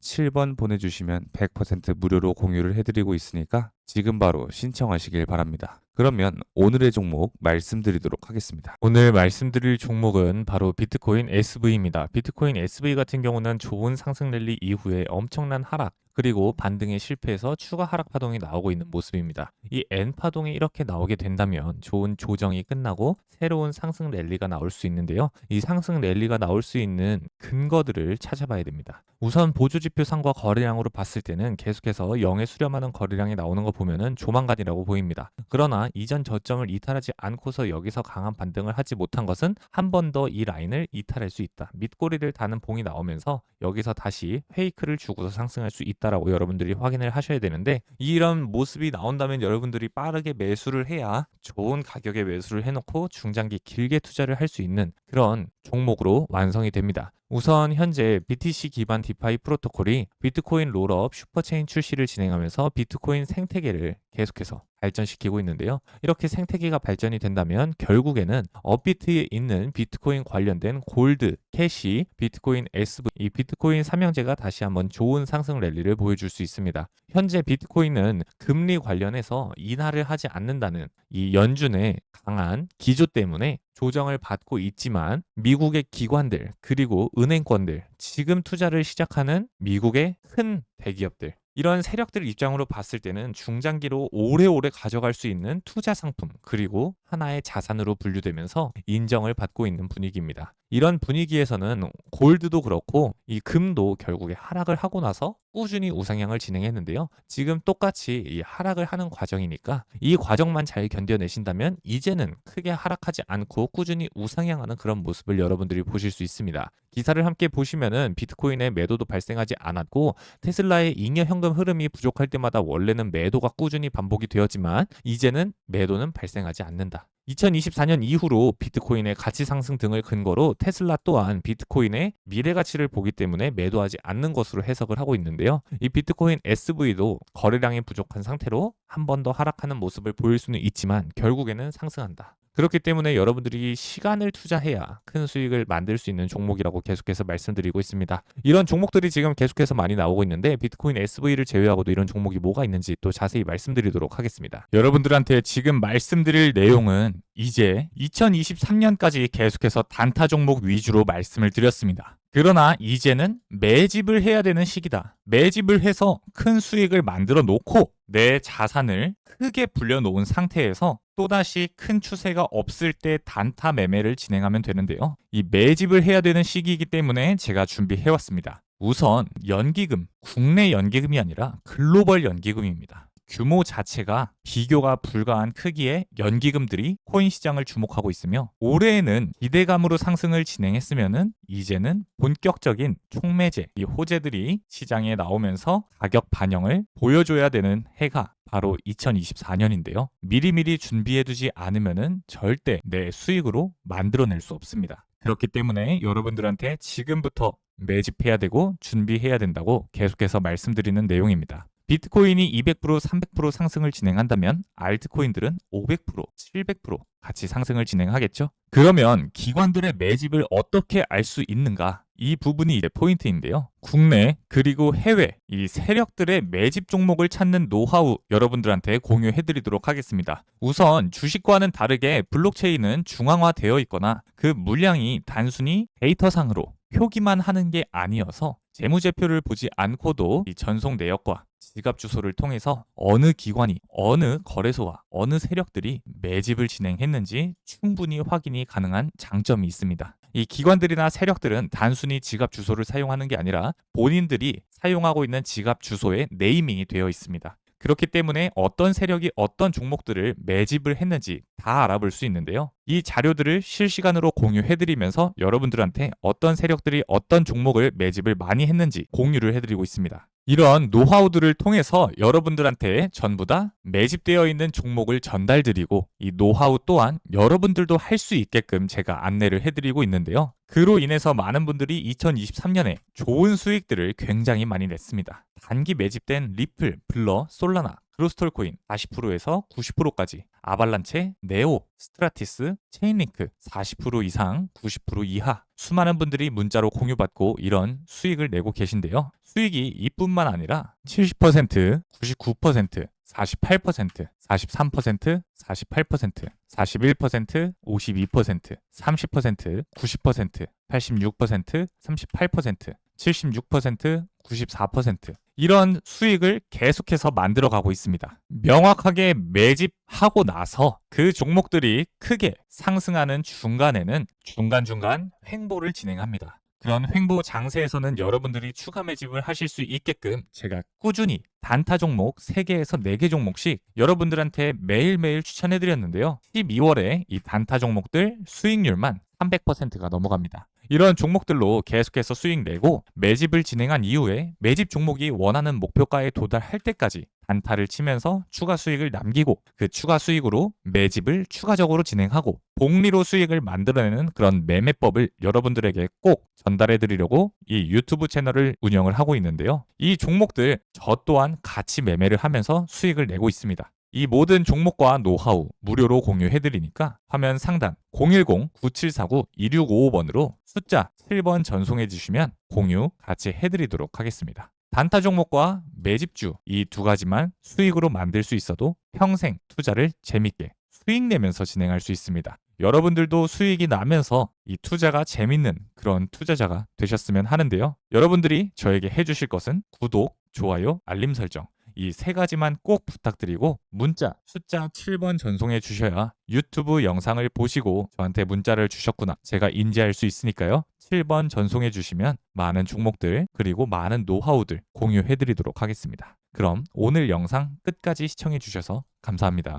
7번 보내주시면 100% 무료로 공유를 해드리고 있으니까 지금 바로 신청하시길 바랍니다. 그러면 오늘의 종목 말씀드리도록 하겠습니다. 오늘 말씀드릴 종목은 바로 비트코인 SV입니다. 비트코인 SV 같은 경우는 좋은 상승 랠리 이후에 엄청난 하락 그리고 반등에 실패해서 추가 하락 파동이 나오고 있는 모습입니다. 이 N 파동이 이렇게 나오게 된다면 좋은 조정이 끝나고 새로운 상승 랠리가 나올 수 있는데요. 이 상승 랠리가 나올 수 있는 근거들을 찾아봐야 됩니다. 우선 보조 지표 상과 거래량으로 봤을 때는 계속해서 0에 수렴하는 거래량이 나오는 거 보면은 조만간이라고 보입니다. 그러나 이전 저점을 이탈하지 않고서 여기서 강한 반등을 하지 못한 것은 한 번 더 이 라인을 이탈할 수 있다. 밑꼬리를 다는 봉이 나오면서 여기서 다시 페이크를 주고서 상승할 수 있다라고 여러분들이 확인을 하셔야 되는데 이런 모습이 나온다면 여러분들이 빠르게 매수를 해야 좋은 가격에 매수를 해놓고 중장기 길게 투자를 할 수 있는 그런 종목으로 완성이 됩니다. 우선 현재 BTC 기반 디파이 프로토콜이 비트코인 롤업 슈퍼체인 출시를 진행하면서 비트코인 생태계를 계속해서 발전시키고 있는데요. 이렇게 생태계가 발전이 된다면 결국에는 업비트에 있는 비트코인 관련된 골드, 캐시, 비트코인 SV, 이 비트코인 삼형제가 다시 한번 좋은 상승 랠리를 보여줄 수 있습니다. 현재 비트코인은 금리 관련해서 인하를 하지 않는다는 이 연준의 강한 기조 때문에 조정을 받고 있지만 미국의 기관들 그리고 은행권들 지금 투자를 시작하는 미국의 큰 대기업들 이런 세력들 입장으로 봤을 때는 중장기로 오래오래 가져갈 수 있는 투자 상품 그리고 하나의 자산으로 분류되면서 인정을 받고 있는 분위기입니다. 이런 분위기에서는 골드도 그렇고 이 금도 결국에 하락을 하고 나서 꾸준히 우상향을 진행했는데요. 지금 똑같이 이 하락을 하는 과정이니까 이 과정만 잘 견뎌내신다면 이제는 크게 하락하지 않고 꾸준히 우상향하는 그런 모습을 여러분들이 보실 수 있습니다. 기사를 함께 보시면은 비트코인의 매도도 발생하지 않았고 테슬라의 잉여 현금 흐름이 부족할 때마다 원래는 매도가 꾸준히 반복이 되었지만 이제는 매도는 발생하지 않는다. 있다. 2024년 이후로 비트코인의 가치 상승 등을 근거로 테슬라 또한 비트코인의 미래 가치를 보기 때문에 매도하지 않는 것으로 해석을 하고 있는데요. 이 비트코인 SV도 거래량이 부족한 상태로 한 번 더 하락하는 모습을 보일 수는 있지만 결국에는 상승한다. 그렇기 때문에 여러분들이 시간을 투자해야 큰 수익을 만들 수 있는 종목이라고 계속해서 말씀드리고 있습니다. 이런 종목들이 지금 계속해서 많이 나오고 있는데 비트코인 SV를 제외하고도 이런 종목이 뭐가 있는지 또 자세히 말씀드리도록 하겠습니다. 여러분들한테 지금 말씀드릴 내용은 이제 2023년까지 계속해서 단타 종목 위주로 말씀을 드렸습니다. 그러나 이제는 매집을 해야 되는 시기다. 매집을 해서 큰 수익을 만들어 놓고 내 자산을 크게 불려놓은 상태에서 또다시 큰 추세가 없을 때 단타 매매를 진행하면 되는데요. 이 매집을 해야 되는 시기이기 때문에 제가 준비해왔습니다. 우선 연기금, 국내 연기금이 아니라 글로벌 연기금입니다. 규모 자체가 비교가 불가한 크기의 연기금들이 코인 시장을 주목하고 있으며 올해에는 기대감으로 상승을 진행했으면은 이제는 본격적인 촉매제 이 호재들이 시장에 나오면서 가격 반영을 보여줘야 되는 해가 바로 2024년인데요. 미리미리 준비해두지 않으면은 절대 내 수익으로 만들어낼 수 없습니다. 그렇기 때문에 여러분들한테 지금부터 매집해야 되고 준비해야 된다고 계속해서 말씀드리는 내용입니다. 비트코인이 200%, 300% 상승을 진행한다면 알트코인들은 500%, 700% 같이 상승을 진행하겠죠? 그러면 기관들의 매집을 어떻게 알 수 있는가? 이 부분이 이제 포인트인데요. 국내 그리고 해외 이 세력들의 매집 종목을 찾는 노하우 여러분들한테 공유해 드리도록 하겠습니다. 우선 주식과는 다르게 블록체인은 중앙화되어 있거나 그 물량이 단순히 데이터상으로 표기만 하는 게 아니어서 재무제표를 보지 않고도 이 전송 내역과 지갑 주소를 통해서 어느 기관이 어느 거래소와 어느 세력들이 매집을 진행했는지 충분히 확인이 가능한 장점이 있습니다. 이 기관들이나 세력들은 단순히 지갑 주소를 사용하는 게 아니라 본인들이 사용하고 있는 지갑 주소에 네이밍이 되어 있습니다. 그렇기 때문에 어떤 세력이 어떤 종목들을 매집을 했는지 다 알아볼 수 있는데요. 이 자료들을 실시간으로 공유해드리면서 여러분들한테 어떤 세력들이 어떤 종목을 매집을 많이 했는지 공유를 해드리고 있습니다. 이런 노하우들을 통해서 여러분들한테 전부 다 매집되어 있는 종목을 전달드리고 이 노하우 또한 여러분들도 할 수 있게끔 제가 안내를 해드리고 있는데요. 그로 인해서 많은 분들이 2023년에 좋은 수익들을 굉장히 많이 냈습니다. 단기 매집된 리플, 블러, 솔라나, 크로스톨코인 40%에서 90%까지 아발란체, 네오, 스트라티스, 체인링크 40% 이상, 90% 이하 수많은 분들이 문자로 공유받고 이런 수익을 내고 계신데요. 수익이 이뿐만 아니라 70%, 99%, 48%, 43%, 48%, 41%, 52%, 30%, 90%, 86%, 38%, 76%, 94% 이런 수익을 계속해서 만들어 가고 있습니다. 명확하게 매집하고 나서 그 종목들이 크게 상승하는 중간에는 중간중간 횡보를 진행합니다. 그런 횡보 장세에서는 여러분들이 추가 매집을 하실 수 있게끔 제가 꾸준히 단타 종목 3개에서 4개 종목씩 여러분들한테 매일매일 추천해 드렸는데요. 12월에 이 단타 종목들 수익률만 300%가 넘어갑니다. 이런 종목들로 계속해서 수익 내고 매집을 진행한 이후에 매집 종목이 원하는 목표가에 도달할 때까지 단타를 치면서 추가 수익을 남기고 그 추가 수익으로 매집을 추가적으로 진행하고 복리로 수익을 만들어내는 그런 매매법을 여러분들에게 꼭 전달해 드리려고 이 유튜브 채널을 운영을 하고 있는데요. 이 종목들 저 또한 같이 매매를 하면서 수익을 내고 있습니다. 이 모든 종목과 노하우 무료로 공유해드리니까 화면 상단 010-9749-2655번으로 숫자 7번 전송해 주시면 공유 같이 해드리도록 하겠습니다. 단타 종목과 매집주 이 두 가지만 수익으로 만들 수 있어도 평생 투자를 재밌게 수익 내면서 진행할 수 있습니다. 여러분들도 수익이 나면서 이 투자가 재밌는 그런 투자자가 되셨으면 하는데요. 여러분들이 저에게 해주실 것은 구독, 좋아요, 알림 설정 이 세 가지만 꼭 부탁드리고 문자 숫자 7번 전송해 주셔야 유튜브 영상을 보시고 저한테 문자를 주셨구나 제가 인지할 수 있으니까요. 7번 전송해 주시면 많은 종목들 그리고 많은 노하우들 공유해 드리도록 하겠습니다. 그럼 오늘 영상 끝까지 시청해 주셔서 감사합니다.